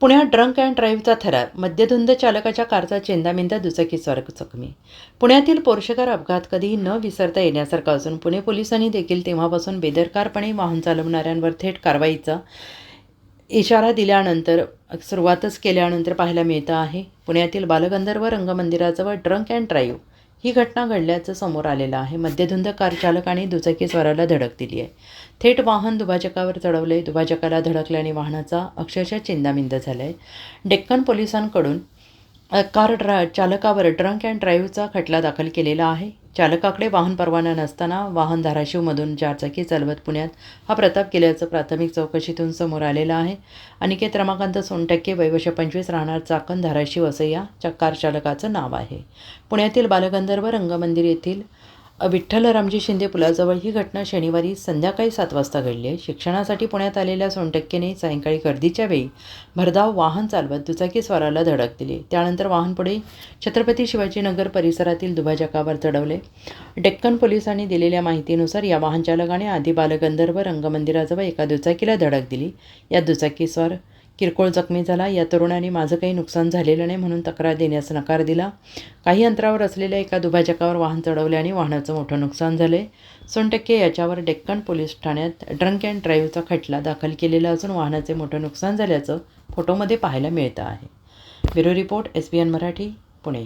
पुण्यात drunk and ड्राईव्हचा थरार. मद्यधुंद चालकाच्या कारचा चेंदामेंदा दुचाकीस्वार जखमी. पुण्यातील पोर्शेकार अपघात कधीही न विसरता येण्यासारखा असून पुणे पोलिसांनी देखील तेव्हापासून बेदरकारपणे वाहन चालवणाऱ्यांवर थेट कारवाईचा इशारा दिल्यानंतर सुरुवातच केल्यानंतर पाहायला मिळतं आहे. पुण्यातील बालगंधर्व रंगमंदिराजवळ ड्रंक अँड ड्राईव्ह ही घटना घडल्याचं समोर आलेलं आहे. मद्यधुंद कार चालकाने दुचाकीस्वाराला धडक दिली आहे. थेट वाहन दुभाजकावर चढवले दुभाजकाला धडकल्याने वाहनाचा अक्षरशः चिंदामिंद झाला आहे डेक्कन पोलिसांकडून कार ड्रा चालकावर ड्रंक अँड ड्राईव्हचा खटला दाखल केलेला आहे. चालकाकडे वाहन परवाना नसताना वाहन धाराशिवमधून चारचाकी चालवत पुण्यात हा प्रताप केल्याचं प्राथमिक चौकशीतून समोर आलेलं आहे. अनिकेत रमाकांत सोनटक्के वैवश पंचवीस राहणार चाकण धाराशिव असं या कार चालकाचं नाव आहे. पुण्यातील बालगंधर्व रंगमंदिर येथील विठ्ठल रामजी शिंदे पुलाजवळ ही घटना शनिवारी संध्याकाळी सात वाजता घडली आहे. शिक्षणासाठी पुण्यात आलेल्या सोनटक्केने सायंकाळी गर्दीच्या वेळी भरधाव वाहन चालवत दुचाकी स्वाराला धडक दिली. त्यानंतर वाहन पुढे छत्रपती शिवाजीनगर परिसरातील दुभाजकावर चढवले. डेक्कन पोलिसांनी दिलेल्या माहितीनुसार या वाहनचालकाने आधी बालगंधर्व रंगमंदिराजवळ एका दुचाकीला धडक दिली. या दुचाकीस्वार किरकोळ जखमी झाला. या तरुणाने माझं काही नुकसान झालेलं नाही म्हणून तक्रार देण्यास नकार दिला. काही अंतरावर असलेल्या एका दुभाजकावर वाहन चढवल्याने वाहनाचं मोठं नुकसान झाले सोनटक्के याच्यावर डेक्कन पोलीस ठाण्यात ड्रंक अँड ड्राईव्हचा खटला दाखल केलेला असून वाहनाचे मोठं नुकसान झाल्याचं फोटोमध्ये पाहायला मिळतं आहे. Bureau report S B N Marathi Pune.